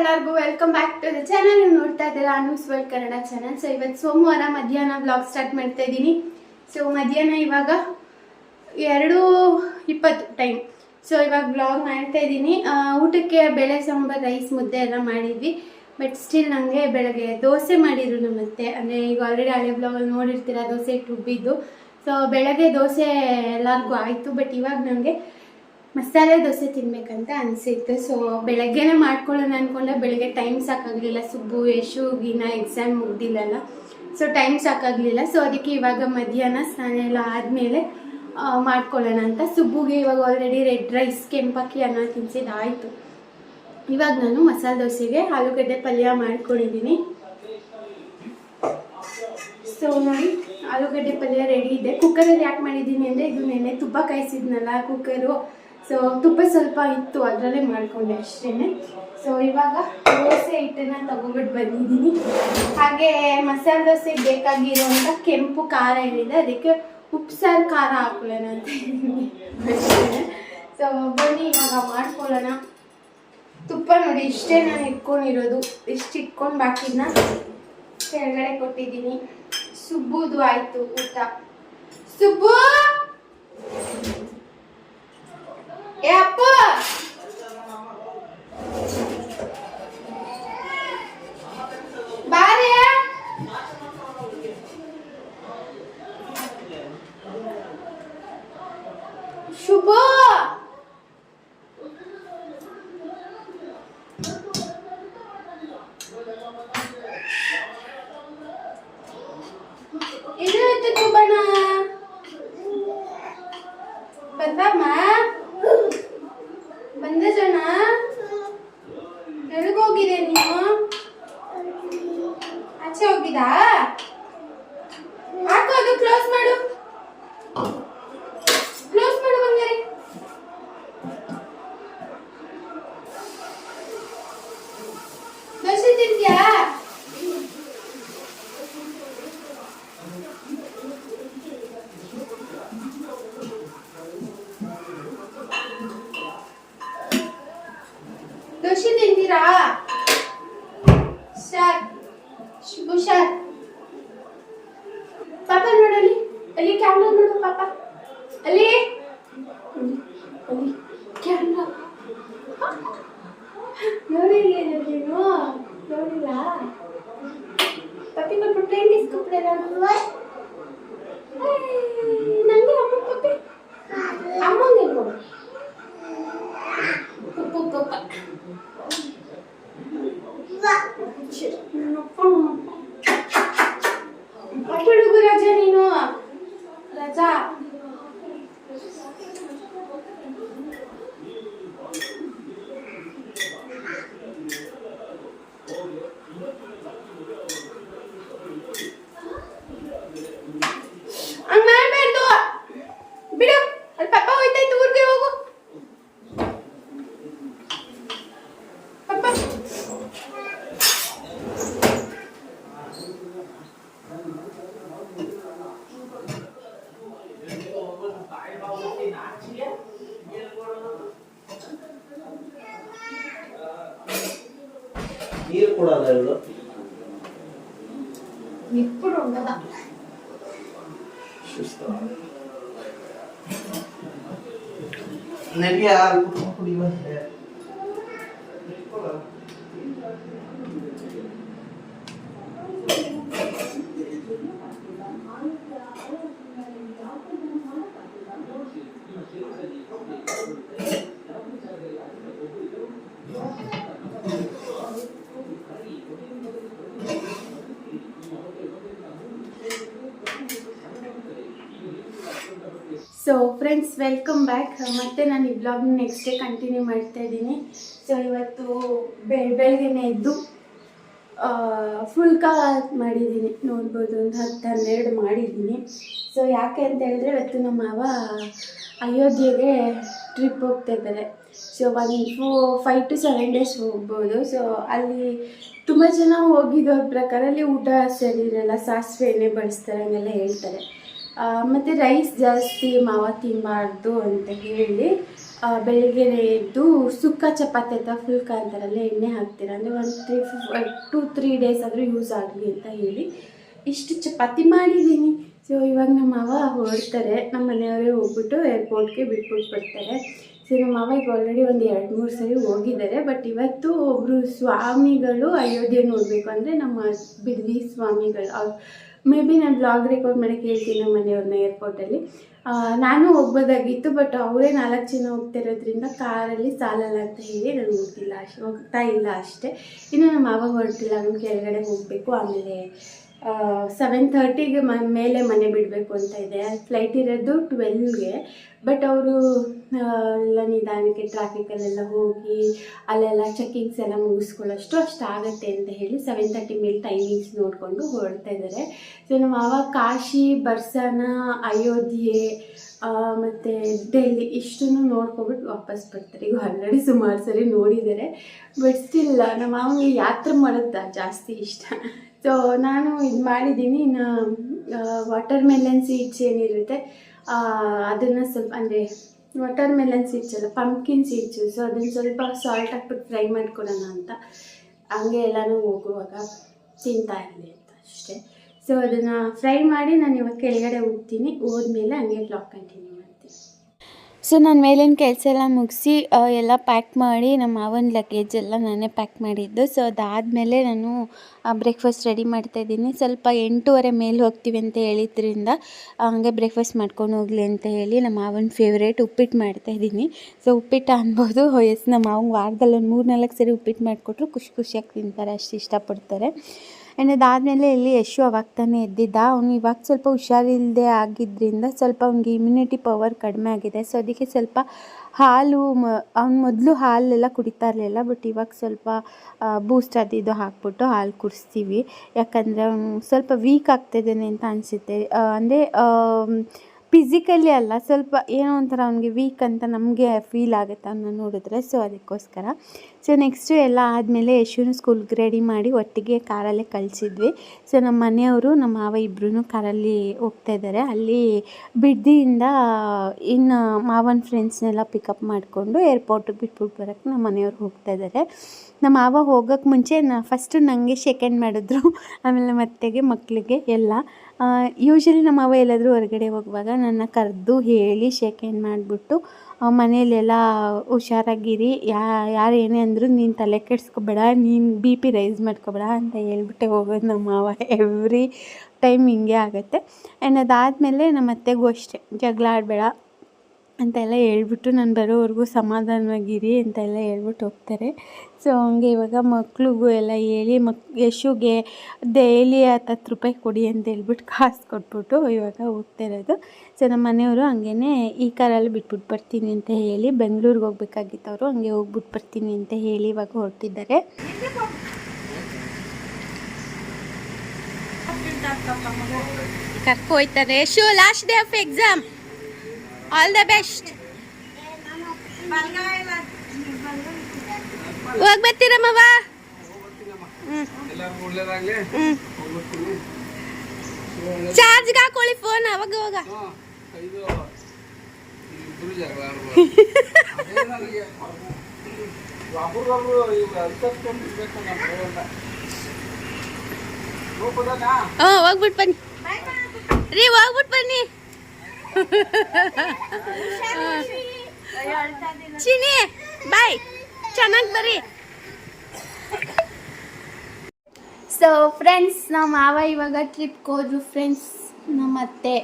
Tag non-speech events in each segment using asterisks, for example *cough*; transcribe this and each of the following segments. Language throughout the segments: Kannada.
ಎಲ್ಲರಿಗೂ welcome back to the channel ನೀವು ನೋಡ್ತಾ ಇದ್ದೀರಾ Anu's world Kannada channel so ಇವತ್ತು ಸೋಮವಾರ ಮಧ್ಯಾಹ್ನ ಬ್ಲಾಗ್ ಸ್ಟಾರ್ಟ್ ಮಾಡ್ತಾ ಇದ್ದೀನಿ. ಸೊ ಮಧ್ಯಾಹ್ನ ಇವಾಗ ಎರಡು ಇಪ್ಪತ್ತು ಟೈಮ್ ಸೊ ಇವಾಗ ಬ್ಲಾಗ್ ಮಾಡ್ತಾ ಇದ್ದೀನಿ. ಊಟಕ್ಕೆ ಬೇಳೆ, ಸಾಂಬಾರು ರೈಸ್ ಮುದ್ದೆ ಎಲ್ಲ ಮಾಡಿದ್ವಿ. ಬಟ್ ಸ್ಟಿಲ್ ನನಗೆ ಬೆಳಗ್ಗೆ ದೋಸೆ ಮಾಡಿದ್ರು ನಮ್ಮತ್ತೆ ಅಂದರೆ ಈಗ ಆಲ್ರೆಡಿ ಹಳೆ ಬ್ಲಾಗಲ್ಲಿ ನೋಡಿರ್ತೀರ, ದೋಸೆ ಇಟ್ಟು ರುಬ್ಬಿದ್ದು ಸೊ ಬೆಳಗ್ಗೆ ದೋಸೆ ಎಲ್ಲರಿಗೂ ಆಯಿತು. ಬಟ್ ಇವಾಗ ನನಗೆ ಮಸಾಲೆ ದೋಸೆ ತಿನ್ಬೇಕಂತ ಅನಿಸಿತ್ತು. ಸೊ ಬೆಳಗ್ಗೆನೇ ಮಾಡ್ಕೊಳ್ಳೋಣ ಅಂದ್ಕೊಂಡೆ ಬೆಳಗ್ಗೆ ಟೈಮ್ ಸಾಕಾಗಲಿಲ್ಲ. ಸುಬ್ಬು, ಯಶು, ಗಿನ ಎಕ್ಸಾಮ್ ಮುಗ್ದಿಲ್ಲಲ್ಲ. ಸೊ ಟೈಮ್ ಸಾಕಾಗಲಿಲ್ಲ. ಸೊ ಅದಕ್ಕೆ ಇವಾಗ ಮಧ್ಯಾಹ್ನ ಸ್ನಾನ ಎಲ್ಲ ಆದಮೇಲೆ ಮಾಡ್ಕೊಳ್ಳೋಣ ಅಂತ. ಸುಬ್ಬುಗೆ ಇವಾಗ ಆಲ್ರೆಡಿ ರೆಡ್ ರೈಸ್ ಕೆಂಪಕ್ಕಿ ಅನ್ನ ತಿನ್ಸಿದ್ದು ಆಯಿತು ಇವಾಗ ನಾನು ಮಸಾಲೆ ದೋಸೆಗೆ ಆಲೂಗಡ್ಡೆ ಪಲ್ಯ ಮಾಡ್ಕೊಂಡಿದ್ದೀನಿ. ಸೊ ನೋಡಿ, ಆಲೂಗಡ್ಡೆ ಪಲ್ಯ ರೆಡಿ ಇದೆ. ಕುಕ್ಕರಲ್ಲಿ ಯಾಕೆ ಮಾಡಿದ್ದೀನಿ ಅಂದರೆ, ಇದು ನೆನ್ನೆ ತುಪ್ಪ ಕಾಯಿಸಿದ್ನಲ್ಲ ಕುಕ್ಕರು ಸೊ ತುಪ್ಪ ಸ್ವಲ್ಪ ಇತ್ತು, ಅದರಲ್ಲೇ ಮಾಡ್ಕೊಂಡೆ ಅಷ್ಟೇ ಸೊ ಇವಾಗ ದೋಸೆ ಹಿಟ್ಟನ್ನ ತಗೊಂಡ್ಬಿಟ್ಟು ಬಂದಿದ್ದೀನಿ. ಹಾಗೆ ಮಸಾಲೆ ದೋಸೆಗೆ ಬೇಕಾಗಿರುವಂಥ ಕೆಂಪು ಖಾರ ಏನಿದೆ, ಅದಕ್ಕೆ ಉಪ್ಸಾರು ಖಾರ ಹಾಕೊಳ್ಳೋಣ ಅಂತ ಹೇಳಿ ಸೊ ಬನ್ನಿ, ಇವಾಗ ಮಾಡ್ಕೊಳ್ಳೋಣ. ತುಪ್ಪ ನೋಡಿ, ಇಷ್ಟೇ ನಾನು ಇಟ್ಕೊಂಡಿರೋದು. ಇಷ್ಟು ಇಟ್ಕೊಂಡು ಬಾಕಿನ ಕೆಳಗಡೆ ಕೊಟ್ಟಿದ್ದೀನಿ. ಸುಬ್ಬುದು ಆಯ್ತು ಊಟ. ಸುಬ್ಬು! ಏ ಅಪ್ಪ ಬಾರೆ ಶುಭ ಇದು ಇತ್ತು ಸುಬ್ಬಣ್ಣ ಬಂದಮ್ಮ ಬಂದ ಜನ ಎಲ್ಲಿಗೋಗಿದೆ ನೀನು ಆಚೆ ಹೋಗಿದಾ ಹಾಕು ಅದು ಕ್ಲೋಸ್ ಮಾಡು ಕ್ಲೋಸ್ ಮಾಡು ಬಂಗಾರಿ ದೋಸೆ ತಿಂತ್ಯಾ ದೋಸೆ ತಿಂತೀರಾ ಸರ್ ಶುಭ ಸರ್ ಪಾಪ ನೋಡಲ್ಲಿ ಅಲ್ಲಿ ಕ್ಯಾಮ್ರಾ ನೋಡು ಪಾಪ ಅಲ್ಲಿ ಅಲ್ಲಿ ಅಲ್ಲಿ ಕ್ಯಾಮ್ರಾ ನೋಡಿಲ್ಲ ನೀನು ನೋಡಿಲ್ಲ ಪಪ್ಪಿ ಕೊಟ್ಟು ಪ್ಲೇನ್ ಇಸ್ಕೊಬಿಡಲ್ಲ ನಂಗೆ ಅಮ್ಮ ಪಪ್ಪಿ ಅಮ್ಮಂಗೆ ಕೊಡು ಉಪ್ಪು ಉಪ್ಪು తీరకూడదు అదిలో ఇప్పుడు ఉండదా నెల్లి ಸೊ ಫ್ರೆಂಡ್ಸ್ ವೆಲ್ಕಮ್ ಬ್ಯಾಕ್ ಮತ್ತೆ ನಾನು ಈ ಬ್ಲಾಗ್ ನೆಕ್ಸ್ಟ್ ಡೇ ಕಂಟಿನ್ಯೂ ಮಾಡ್ತಾ ಇದ್ದೀನಿ. ಸೊ ಇವತ್ತು ಬೆಳ್, ಬೆಳಗ್ಗೆನೆ ಎದ್ದು ಕಾ ಮಾಡಿದ್ದೀನಿ. ನೋಡ್ಬೋದು, ಒಂದು ಹತ್ತು ಹನ್ನೆರಡು ಮಾಡಿದ್ದೀನಿ. ಸೊ ಯಾಕೆ ಅಂತ ಹೇಳಿದ್ರೆ, ಇವತ್ತು ನಮ್ಮ ಮಾವ ಅಯೋಧ್ಯೆಗೆ ಟ್ರಿಪ್ ಹೋಗ್ತಾ ಇದ್ದಾರೆ. So one four five two seven days ಹೋಗ್ಬೋದು. ಸೊ ಅಲ್ಲಿ ತುಂಬ ಜನ ಹೋಗಿದ್ದವ್ರ ಪ್ರಕಾರ ಅಲ್ಲಿ ಊಟ ಸರಿ ಇರಲ್ಲ ಸಾಸಿವೆ ಎಣ್ಣೆ ಬಳಸ್ತಾರೆ, ಹಂಗೆಲ್ಲ ಹೇಳ್ತಾರೆ. ಮತ್ತೆ ರೈಸ್ ಜಾಸ್ತಿ ಮಾವ ತಿನ್ನಬಾರ್ದು ಅಂತ ಹೇಳಿ ಬೆಳಿಗ್ಗೆ ಎದ್ದು ಸುಕ್ಕ ಚಪಾತಿ ಅಂತ ಫುಲ್ ಕಾಂತಾರಲ್ಲ ಎಣ್ಣೆ ಹಾಕ್ತೀರ? ಅಂದರೆ ಒಂದು ತ್ರೀ ಟೂ ತ್ರೀ ಡೇಸ್ ಆದರೂ ಯೂಸ್ ಆಗಲಿ ಅಂತ ಹೇಳಿ ಇಷ್ಟು ಚಪಾತಿ ಮಾಡಿದ್ದೀನಿ. ಸೊ ಇವಾಗ ನಮ್ಮ ಮಾವ ಹೊರಡ್ತಾರೆ. ನಮ್ಮ ಮನೆಯವರೇ ಹೋಗ್ಬಿಟ್ಟು ಏರ್ಪೋರ್ಟ್ಗೆ ಬಿಟ್ಬಿಟ್ಟು ಬರ್ತಾರೆ. ಸೊ ನಮ್ಮ ಮಾವ ಈಗ ಆಲ್ರೆಡಿ ಒಂದು ಎರಡು, ಮೂರು ಸರಿ ಹೋಗಿದ್ದಾರೆ. ಬಟ್ ಇವತ್ತು ಒಬ್ಬರು ಸ್ವಾಮಿಗಳು ಅಯೋಧ್ಯೆ ನೋಡಬೇಕು ಅಂದರೆ ನಮ್ಮ ಬಿಡ್ವಿ ಸ್ವಾಮಿಗಳು. ಅವ್ರು ಮೇ ಬಿ ನಾನು ಬ್ಲಾಗ್ ರೆಕಾರ್ಡ್ ಮಾಡೋಕ್ಕೆ ಹೇಳ್ತೀನಿ ನಮ್ಮ ಮನೆಯವ್ರನ್ನ ಏರ್ಪೋರ್ಟಲ್ಲಿ ನಾನು ಹೋಗ್ಬೋದಾಗಿತ್ತು ಬಟ್ ಅವರೇ ನಾಲ್ಕು ಜನ ಹೋಗ್ತಿರೋದ್ರಿಂದ ಕಾರಲ್ಲಿ ಸಾಲಲ್ಲ ಅಂತ ಹೇಳಿ ನಾನು ಹೋಗ್ತಿಲ್ಲ ಅಷ್ಟೇ ಹೋಗ್ತಾ ಇಲ್ಲ ಅಷ್ಟೇ. ಇನ್ನು ನಮ್ಮ ಮಾವ ಹೊರಟಿಲ್ಲ ನಾನು ಕೆಳಗಡೆ ಹೋಗಬೇಕು, ಆಮೇಲೆ ಸೆವೆನ್ ಥರ್ಟಿಗೆ ಮ, ಮೇಲೆ ಮನೆ ಬಿಡಬೇಕು ಅಂತ ಇದೆ. ಫ್ಲೈಟ್ ಇರೋದು ಟ್ವೆಲ್ಗೆ ಬಟ್ ಅವರು ಎಲ್ಲ ನಿಧಾನಕ್ಕೆ ಟ್ರಾಫಿಕಲ್ಲೆಲ್ಲ ಹೋಗಿ, ಅಲ್ಲೆಲ್ಲ ಚೆಕಿಂಗ್ಸ್ ಎಲ್ಲ ಮುಗಿಸ್ಕೊಳ್ಳೋಷ್ಟು ಅಷ್ಟು ಆಗುತ್ತೆ ಅಂತ ಹೇಳಿ ಸೆವೆನ್ ತರ್ಟಿ ಮೇಲೆ ಟೈಮಿಂಗ್ಸ್ ನೋಡಿಕೊಂಡು ಹೊರಡ್ತಾ ಇದ್ದಾರೆ ಸೊ ನಮ್ಮ ಮಾವ ಕಾಶಿ, ಬರ್ಸಾನ, ಅಯೋಧ್ಯೆ ಮತ್ತು ಡೆಲ್ಲಿ ಇಷ್ಟನ್ನು ನೋಡ್ಕೊಬಿಟ್ಟು ವಾಪಸ್ ಬರ್ತಾರೆ. ಈಗ ಆಲ್ರೆಡಿ ಸುಮಾರು ಸರಿ ನೋಡಿದ್ದಾರೆ ಬಟ್ ಸ್ಟಿಲ್ ನಮ್ಮ ಮಾವನಿಗೆ ಯಾತ್ರೆ ಮಾಡೋದು ಜಾಸ್ತಿ ಇಷ್ಟ. ಸೊ ನಾನು ಇದು ಮಾಡಿದ್ದೀನಿ. ಇನ್ನು ವಾಟರ್ ಮೆಲನ್ ಸೀಡ್ಸ್ ಏನಿರುತ್ತೆ ಅದನ್ನು ಸ್ವಲ್ಪ, ಅಂದರೆ ವಾಟರ್ ಮೆಲನ್ ಸೀಡ್ಸ್ ಅಲ್ಲ ಪಂಪ್ಕಿನ್ ಸೀಡ್ಸು ಸೊ ಅದನ್ನು ಸ್ವಲ್ಪ ಸಾಲ್ಟ್ ಹಾಕ್ಬಿಟ್ಟು ಫ್ರೈ ಮಾಡ್ಕೊಡೋಣ ಅಂತ. ಹಂಗೆ ಎಲ್ಲನೂ ಹೋಗುವಾಗ ತಿಂತಾ ಇರಲಿ ಅಂತ ಅಷ್ಟೇ. ಸೊ ಅದನ್ನು ಫ್ರೈ ಮಾಡಿ ನಾನು ಇವಾಗ ಕೆಳಗಡೆ ಹೋಗ್ತೀನಿ. ಹೋದ್ಮೇಲೆ ಹಂಗೆ ಬ್ಲಾಕ್ ಕಂಟಿನ್ಯೂ ಸೊ ನಾನು ಮೇಲಿನ ಕೆಲಸ ಎಲ್ಲ ಮುಗಿಸಿ ಎಲ್ಲ ಪ್ಯಾಕ್ ಮಾಡಿ ನಮ್ಮ ಮಾವನ ಲಗೇಜ್ ಎಲ್ಲ ನಾನೇ ಪ್ಯಾಕ್ ಮಾಡಿದ್ದು. ಸೊ ಅದಾದಮೇಲೆ ನಾನು ಬ್ರೇಕ್ಫಾಸ್ಟ್ ರೆಡಿ ಮಾಡ್ತಾಯಿದ್ದೀನಿ ಸ್ವಲ್ಪ ಎಂಟೂವರೆ ಮೇಲೆ ಹೋಗ್ತೀವಿ ಅಂತ ಹೇಳಿದ್ರಿಂದ, ಹಂಗೆ ಬ್ರೇಕ್ಫಾಸ್ಟ್ ಮಾಡ್ಕೊಂಡು ಹೋಗಲಿ ಅಂತ ಹೇಳಿ ನಮ್ಮ ಮಾವನ ಫೇವ್ರೇಟ್ ಉಪ್ಪಿಟ್ಟು ಮಾಡ್ತಾಯಿದ್ದೀನಿ ಸೊ ಉಪ್ಪಿಟ್ಟು ಅನ್ಬೋದು. ಎಸ್ ನಮ್ಮ ಮಾವಂಗೆ ವಾರದಲ್ಲಿ ಒಂದು ಮೂರು ನಾಲ್ಕು ಸರಿ ಉಪ್ಪಿಟ್ಟು ಮಾಡಿಕೊಟ್ರು ಖುಷಿ ಖುಷಿಯಾಗಿ ತಿಂತಾರೆ, ಅಷ್ಟು ಇಷ್ಟಪಡ್ತಾರೆ. ಆ್ಯಂಡ್ ಅದಾದಮೇಲೆ ಇಲ್ಲಿ ಯಶು ಅವಾಗ ತಾನೇ ಎದ್ದಿದ್ದ. ಅವನು ಇವಾಗ ಸ್ವಲ್ಪ ಹುಷಾರಿಲ್ಲದೆ ಆಗಿದ್ದರಿಂದ ಸ್ವಲ್ಪ ಅವ್ನಿಗೆ ಇಮ್ಯುನಿಟಿ ಪವರ್ ಕಡಿಮೆ ಆಗಿದೆ. ಸೊ ಅದಕ್ಕೆ ಸ್ವಲ್ಪ ಹಾಲು ಮ, ಅವ್ನು ಮೊದಲು ಹಾಲೆಲ್ಲ ಕುಡಿತಾ ಇರಲಿಲ್ಲ. ಬಟ್ ಇವಾಗ ಸ್ವಲ್ಪ ಬೂಸ್ಟ್ ಅದು ಇದು ಹಾಕ್ಬಿಟ್ಟು ಹಾಲು ಕುಡಿಸ್ತೀವಿ. ಯಾಕಂದರೆ ಅವನು ಸ್ವಲ್ಪ ವೀಕ್ ಆಗ್ತಿದ್ದಾನೆ ಅಂತ ಅನಿಸುತ್ತೆ. ಅಂದರೆ ಫಿಸಿಕಲಿ ಅಲ್ಲ, ಸ್ವಲ್ಪ ಏನೋ ಒಂಥರ ಅವ್ನಿಗೆ ವೀಕ್ ಅಂತ ನಮಗೆ ಫೀಲ್ ಆಗುತ್ತೆ ಅವನ್ನ ನೋಡಿದ್ರೆ ಸೊ ಅದಕ್ಕೋಸ್ಕರ. ಸೊ ನೆಕ್ಸ್ಟು ಎಲ್ಲ ಆದಮೇಲೆ ಯಶುನು ಸ್ಕೂಲ್ಗೆ ರೆಡಿ ಮಾಡಿ ಒಟ್ಟಿಗೆ ಕಾರಲ್ಲೇ ಕಳಿಸಿದ್ವಿ. ಸೊ ನಮ್ಮ ಮನೆಯವರು ನಮ್ಮ ಮಾವ ಇಬ್ಬರೂ ಕಾರಲ್ಲಿ ಹೋಗ್ತಾ ಇದ್ದಾರೆ ಅಲ್ಲಿ ಬಿಡ್ದಿಯಿಂದ ಇನ್ನು ಮಾವನ ಫ್ರೆಂಡ್ಸ್ನೆಲ್ಲ ಪಿಕಪ್ ಮಾಡಿಕೊಂಡು ಏರ್ಪೋರ್ಟಿಗೆ ಬಿಟ್ಬಿಟ್ಟು ಬರೋಕ್ಕೆ ನಮ್ಮ ಮನೆಯವ್ರು ಹೋಗ್ತಾ ಇದ್ದಾರೆ ನಮ್ಮ ಮಾವ ಹೋಗೋಕ್ಕೆ ಮುಂಚೆ ನಾ ಫಸ್ಟು ನನಗೆ ಸೆಕೆಂಡ್ ಮಾಡಿದ್ರು. ಆಮೇಲೆ ಮತ್ತೆಗೆ ಮಕ್ಕಳಿಗೆ ಎಲ್ಲ. ಯೂಶ್ವಲಿ ನಮ್ಮ ಅವ ಎಲ್ಲಾದರೂ ಹೊರಗಡೆ ಹೋಗುವಾಗ ನನ್ನ ಕರೆದು ಹೇಳಿ ಶೇಕೆಂಡ್ ಮಾಡಿಬಿಟ್ಟು ಮನೆಯಲ್ಲೆಲ್ಲ ಹುಷಾರಾಗಿರಿ. ಯಾ, ಯಾರು ಏನೇ ಅಂದರೂ ನೀನು ತಲೆ ಕೆಡಿಸ್ಕೊಬೇಡ, ನೀನು ಬಿ ಪಿ ರೈಸ್ ಮಾಡ್ಕೊಬೇಡ ಅಂತ ಹೇಳ್ಬಿಟ್ಟೆ ಹೋಗೋದು ನಮ್ಮ ಮಾವ ಎವ್ರಿ ಟೈಮ್ ಹಿಂಗೆ ಆಗುತ್ತೆ. ಆ್ಯಂಡ್ ಅದಾದಮೇಲೆ ನಮ್ಮ ಅತ್ತೆಗೂ ಅಷ್ಟೇ, ಜಗಳ ಆಡಬೇಡ. ಅಂತೆಲ್ಲ ಹೇಳ್ಬಿಟ್ಟು ನಾನು ಬರೋವರೆಗೂ ಸಮಾಧಾನವಾಗಿರಿ ಅಂತೆಲ್ಲ ಹೇಳ್ಬಿಟ್ಟು ಹೋಗ್ತಾರೆ. ಸೊ ಹಂಗೆ ಇವಾಗ ಮಕ್ಳಿಗೂ ಎಲ್ಲ ಹೇಳಿ ಮಕ್, ಯಶುಗೆ ಡೈಲಿ ಹತ್ತು ರೂಪಾಯಿ ಕೊಡಿ ಅಂತ ಹೇಳ್ಬಿಟ್ಟು ಕಾಸು ಕೊಟ್ಬಿಟ್ಟು ಇವಾಗ ಹೋಗ್ತಾ ಇರೋದು. ಸೊ ನಮ್ಮ ಮನೆಯವರು ಹಂಗೇ ಈ ಕಾರಲ್ಲಿ ಬಿಟ್ಬಿಟ್ಟು ಬರ್ತೀನಿ ಅಂತ ಹೇಳಿ ಬೆಂಗಳೂರಿಗೆ ಹೋಗ್ಬೇಕಾಗಿತ್ತವರು ಹಂಗೆ ಹೋಗ್ಬಿಟ್ಟು ಬರ್ತೀನಿ ಅಂತ ಹೇಳಿ ಇವಾಗ ಹೊರಟಿದ್ದಾರೆ. ಕರ್ಕೊ ಹೋಯ್ತಾರೆ. Yashu last day of exam all the best ಹೋಗಿ ಬರ್ತೀರಮ್ಮವ ಎಲ್ಲರಿಗೂ ಒಳ್ಳೇದಾಗ್ಲಿ ಚಾರ್ಜ್ಗೆ ಹಾಕೊಳ್ಳಿ ಫೋನ್ ಅವಾಗ ಅವಾಗ ಹಾ, ಇದು ಇಬ್ರು ಜಗಳ ಆಡ್ಬಾರ್ದು. ಅದೇ ನನಗೆ ಒಬ್ರಿಗೊಬ್ರು ಇವ್ ಅನ್ಸಸ್ಕೊಂಡು ಇರ್ಬೇಕು ನಮ್ಮ ಜೀವನ. ಹೋಗ್ಬೋದಾ? ಹ್ಞೂ ಹೋಗ್ಬಿಟ್ಟು ಬನ್ನಿ ರೀ ಹೋಗ್ಬಿಟ್ಟು ಬನ್ನಿ ಚಿನಿ ಬಾಯ್. ಚೆನ್ನಾಗಿ ಬರ್ರಿ ಸೊ ಫ್ರೆಂಡ್ಸ್ ನಮ್ಮ ಮಾವ ಇವಾಗ ಟ್ರಿಪ್ಗೆ ಹೋದ್ರು. ಫ್ರೆಂಡ್ಸ್ ನಮ್ಮ ಅತ್ತೆ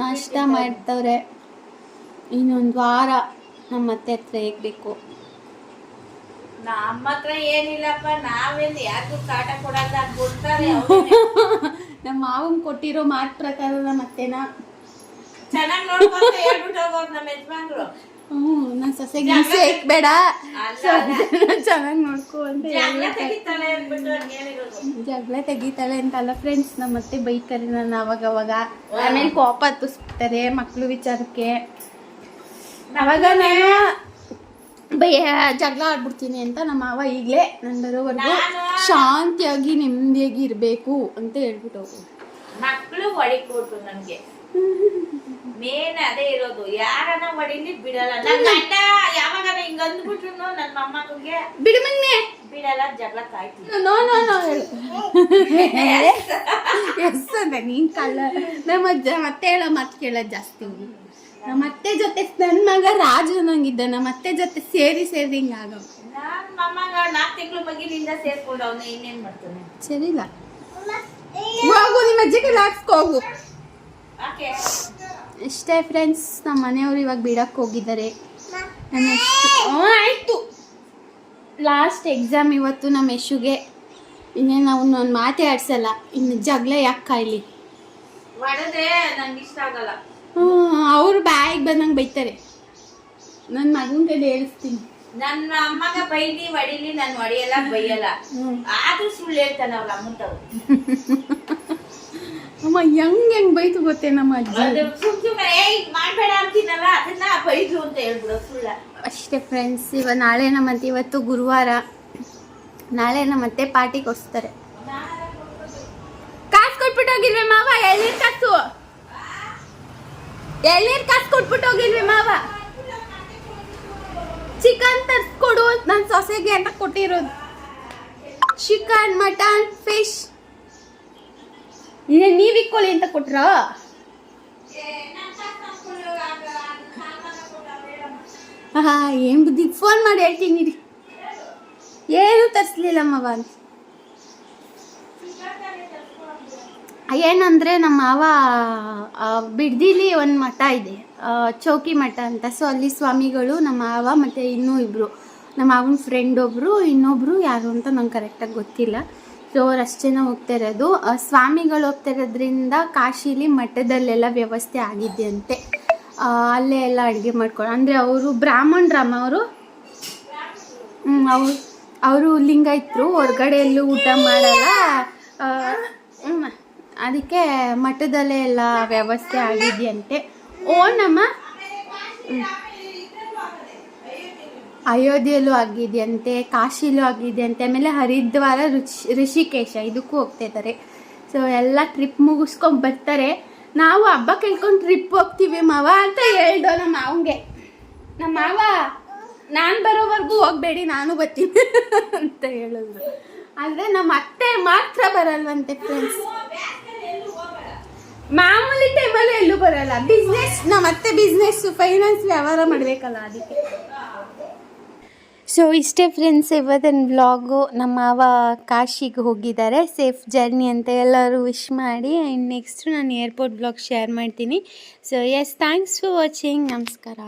ನಾಷ್ಟ ಮಾಡ್ತವ್ರೆ. ಇನ್ನೊಂದು ವಾರ ನಮ್ಮ ಅತ್ತೆ ಹತ್ರ ಹೇಗ್ಬೇಕು ನಮ್ಮ ಹತ್ರ ಏನಿಲ್ಲಪ್ಪ ನಾವೇನು ಯಾರಿಗೂ ಕಾಟ ಕೊಡಲ್ಲ ಕೊಡ್ತಾರೆ ನಮ್ಮ ಮಾವನ್ ಕೊಟ್ಟಿರೋ ಮಾತು ಪ್ರಕಾರ ನಮ್ಮ ಅತ್ತೆನ ಚೆನ್ನಾಗಿ ನೋಡ್ಕೊಂಡು ಹೇಳ್ಬಿಟ್ಟು ಹೋಗೋರು ನಮ್ಮ ಯಜಮಾನ್ರು. ಹ್ಞೂ ನನ್ನ ಸೊಸೆಗೆ ಹಿಂಸೆ ಬೇಡ. ಚೆನ್ನಾಗಿ ನೋಡ್ಕೊ ಅಂತ ಜಗಳ ತೆಗಿತಾಳೆ ಅಂತಲ್ಲ ಫ್ರೆಂಡ್ಸ್ ನಮ್ಮ ಮತ್ತೆ ಬೈತಾರೆ ನಾನು ಅವಾಗ ಅವಾಗ. ಆಮೇಲೆ ಕೋಪ ಹತ್ತಿಸ್ಬಿಡ್ತಾರೆ ಮಕ್ಳು ವಿಚಾರಕ್ಕೆ. ಅವಾಗ ನಾನು ಬೈ ಜಗಳ ಆಡ್ಬಿಡ್ತೀನಿ ಅಂತ ನಮ್ಮ ಮಾವ ಈಗಲೇ ನಾನು ಬರೋವರೆಗೂ ಶಾಂತಿಯಾಗಿ ನೆಮ್ಮದಿಯಾಗಿ ಇರಬೇಕು ಅಂತ ಹೇಳ್ಬಿಟ್ಟು ಮಕ್ಕಳು ಕೊಟ್ಟು ನನ್ಗೆ. ಮೇನ್ ಅದೇ ಇರೋದು. ಯಾರನ್ನ ಹೊಡಿಲಿ ಬಿಡಲ್ಲ. ನನ್ನ ಗಂಡ ಯಾವಾಗನ ಹಿಂಗ ಅಂದ್ಬಿಟ್ರು ನನ್ನ ಮೊಮ್ಮಗಂಗೆ ಬಿಡು ಮನ್ನೆ ಬಿಡಲ್ಲ ಜಗಳ ಕಾಯ್ತೀನಿ. ನೋ ನೋ ನೋ ಎಸ್ ಅದ ನೀನ್ ಕಲ್ಲ ನಮ್ಮ ಅಜ್ಜ ಮತ್ತೆ ಹೇಳೋ ಮಾತು ಕೇಳೋದು ಜಾಸ್ತಿ. ನಮ್ಮ ಅತ್ತೆ ಜೊತೆ ನನ್ನ ಮಗ ರಾಜು ನಂಗಿದ್ದ ನಮ್ಮ ಅತ್ತೆ ಜೊತೆ ಸೇರಿ ಸೇರಿ ಹಿಂಗ ಆಗವ. ನಾನ್ ಮೊಮ್ಮಗ ನಾಲ್ಕು ತಿಂಗಳು ಮಗಿನಿಂದ ಸೇರ್ಕೊಂಡು ಅವನು ಇನ್ನೇನ್ ಮಾಡ್ತಾನೆ? ಸರಿ ಇಲ್ಲ. ಹೋಗು ನಿಮ್ಮ ಅಜ್ಜಿಗೆ ಹಾಕ್ಸ್ಕೊ ಹೋಗು. ಇಷ್ಟೇ ಫ್ರೆಂಡ್ಸ್ ನಮ್ಮ ಮನೆಯವರು ಇವಾಗ ಬಿಡಕ್ಕೆ ಹೋಗಿದ್ದಾರೆ. ನಮ್ಮ ಹ್ಞೂ ಆಯಿತು. ಲಾಸ್ಟ್ ಎಕ್ಸಾಮ್ ಇವತ್ತು ನಮ್ಮ ಯಶುಗೆ. ಇನ್ನೇನು ನಾವು ಒಂದು ಮಾತೇ ಆಡ್ಸಲ್ಲ. ಇನ್ನು ಜಗಳ ಯಾಕೆ ಕಾಯ್ಲಿ? ಆಗಲ್ಲ. ಅವರು ಬಾಯಿಗೆ ಬಂದಂಗೆ ಬೈತಾರೆ. ನನ್ನ ಮಗನ ಕೈಲಿ ಹೇಳಿಸ್ತೀನಿ ನನ್ನ ಅಮ್ಮಗ ಬೈಲಿ ಹೊಡಿಲಿ ನಾನು ಹೊಡಿಯಲ್ಲ ಬೈಯಲ್ಲ. ಆದ್ರೂ ಸುಳ್ಳು ಹೇಳ್ತಾನೆ ಅವ್ರ ಅಮ್ಮಂತವ್ರು. ತಾವು *laughs* ಅಮ್ಮ ಹೆಂಗ್ ಹೆಂಗ್ ಬೈತು ಗೊತ್ತೇ ನಮ್ಮ ಅಜ್ಜಿ? ಅದು ಸುಮ್ ಸುಮ್ಮನೆ ಏಯ್ ಮಾಡ್ಬೇಡ ಅಂತೀನಲ್ಲ ಅದನ್ನ ಬೈದ್ರು ಅಂತ ಹೇಳ್ಬಿಡು ಸುಳ್ಳ ಅಷ್ಟೇ ಫ್ರೆಂಡ್ಸ್ ಇವ ನಾಳೆ ನಮ್ಮತ್ತೆ ಇವತ್ತು ಗುರುವಾರ. ನಾಳೆ ನಮ್ಮತ್ತೆ ಪಾರ್ಟಿ ಕೊಡಿಸ್ತಾರೆ. ಕಾಸು ಕೊಟ್ಬಿಟ್ಟು ಹೋಗಿಲ್ವೇ ಮಾವ? ಎಳ್ನೀರ್ ಕಾಸು? ಎಳ್ನೀರ್ ಕಾಸು ಕೊಟ್ಬಿಟ್ಟು ಹೋಗಿಲ್ವೇ ಮಾವ? ಚಿಕನ್ ತರ್ಸ್ಕೊಡು ನನ್ನ ಸೊಸೆಗೆ ಅಂತ ಕೊಟ್ಟಿರೋದು. ಚಿಕನ್ ಮಟನ್ ಫಿಶ್ ಇದೇ ನೀವ್ ಇಕ್ಕೊಳ್ಳಿ ಅಂತ ಕೊಟ್ರ? ಹಾ ಏನ್ ಬುದ್ಧಿ? ಫೋನ್ ಮಾಡಿ ಹೇಳ್ತೀನಿ ರೀ ಏನು ತರಿಸ್ಲಿಲ್ಲ ಮಾವ ಅಂತ. ಏನಂದ್ರೆ ನಮ್ಮ ಮಾವ ಬಿಡ್ದಿಲಿ ಒಂದು ಮಠ ಇದೆ. ಚೌಕಿ ಮಠ ಅಂತ. ಸೊ ಅಲ್ಲಿ ಸ್ವಾಮಿಗಳು ನಮ್ಮ ಮಾವ ಮತ್ತು ಇನ್ನೂ ಇಬ್ಬರು ನಮ್ಮ ಮಾವನ ಫ್ರೆಂಡ್ ಒಬ್ಬರು ಇನ್ನೊಬ್ಬರು ಯಾರು ಅಂತ ನಂಗೆ ಕರೆಕ್ಟಾಗಿ ಗೊತ್ತಿಲ್ಲ. ಸೊ ಅವ್ರು ಅಷ್ಟು ಜನ ಹೋಗ್ತಾ ಇರೋದು. ಸ್ವಾಮಿಗಳು ಹೋಗ್ತಾ ಇರೋದ್ರಿಂದ ಕಾಶಿಲಿ ಮಠದಲ್ಲೆಲ್ಲ ವ್ಯವಸ್ಥೆ ಆಗಿದೆಯಂತೆ. ಅಲ್ಲೇ ಎಲ್ಲ ಅಡುಗೆ ಮಾಡ್ಕೊಳ್ಳೋ ಅಂದರೆ ಅವರು ಬ್ರಾಹ್ಮಣರಮ್ಮ ಅವರು ಅವರು, ಅವ್ರು ಲಿಂಗಾಯಿತರು ಹೊರ್ಗಡೆ ಎಲ್ಲೂ ಊಟ ಮಾಡಲ್ಲ. ಅದಕ್ಕೆ ಮಠದಲ್ಲೇ ಎಲ್ಲ ವ್ಯವಸ್ಥೆ ಆಗಿದೆಯಂತೆ. ಓ ನಮ್ಮ. ಅಯೋಧ್ಯೆಯಲ್ಲೂ ಆಗಿದೆಯಂತೆ, ಕಾಶಿಲೂ ಆಗಿದೆಯಂತೆ, ಆಮೇಲೆ ಹರಿದ್ವಾರ ರುಚಿ ಋಷಿಕೇಶ, ಇದಕ್ಕೂ ಹೋಗ್ತಾ ಇದ್ದಾರೆ. ಸೊ ಎಲ್ಲ ಟ್ರಿಪ್ ಮುಗಿಸ್ಕೊಂಡು ಬರ್ತಾರೆ. ನಾವು ಹಬ್ಬ ಕೇಳ್ಕೊಂಡು ಟ್ರಿಪ್ ಹೋಗ್ತೀವಿ ಮಾವ ಅಂತ ಹೇಳ್ದೋ ನಮ್ಮ ಮಾವಂಗೆ. ನಮ್ಮ ಮಾವ, ನಾನು ಬರೋವರೆಗೂ ಹೋಗ್ಬೇಡಿ, ನಾನು ಬರ್ತೀನಿ *laughs* ಅಂತ ಹೇಳಿದ್ರು. ಆದರೆ ನಮ್ಮ ಅತ್ತೆ ಮಾತ್ರ ಬರಲ್ವಂತೆ ಫ್ರೆಂಡ್ಸ್ ಮಾಮೂಲಿ ಟೈಮಲ್ಲಿ ಎಲ್ಲೂ ಬರಲ್ಲ. ಬಿಸ್ನೆಸ್ ನಮ್ಮ ಅತ್ತೆ ಬಿಸ್ನೆಸ್ ಫೈನಾನ್ಸ್ ವ್ಯವಹಾರ ಮಾಡಬೇಕಲ್ಲ ಅದಕ್ಕೆ. ಸೊ ಇಷ್ಟೇ ಫ್ರೆಂಡ್ಸ್ ಇವತ್ತಿನ ವ್ಲಾಗು ನಮ್ಮ ಮಾವ ಕಾಶಿಗೆ ಹೋಗಿದ್ದಾರೆ. ಸೇಫ್ ಜರ್ನಿ ಅಂತ ಎಲ್ಲರೂ ವಿಶ್ ಮಾಡಿ. ಆ್ಯಂಡ್ ನೆಕ್ಸ್ಟು ನಾನು ಏರ್ಪೋರ್ಟ್ ಬ್ಲಾಗ್ ಶೇರ್ ಮಾಡ್ತೀನಿ. So yes thanks for watching ನಮಸ್ಕಾರ.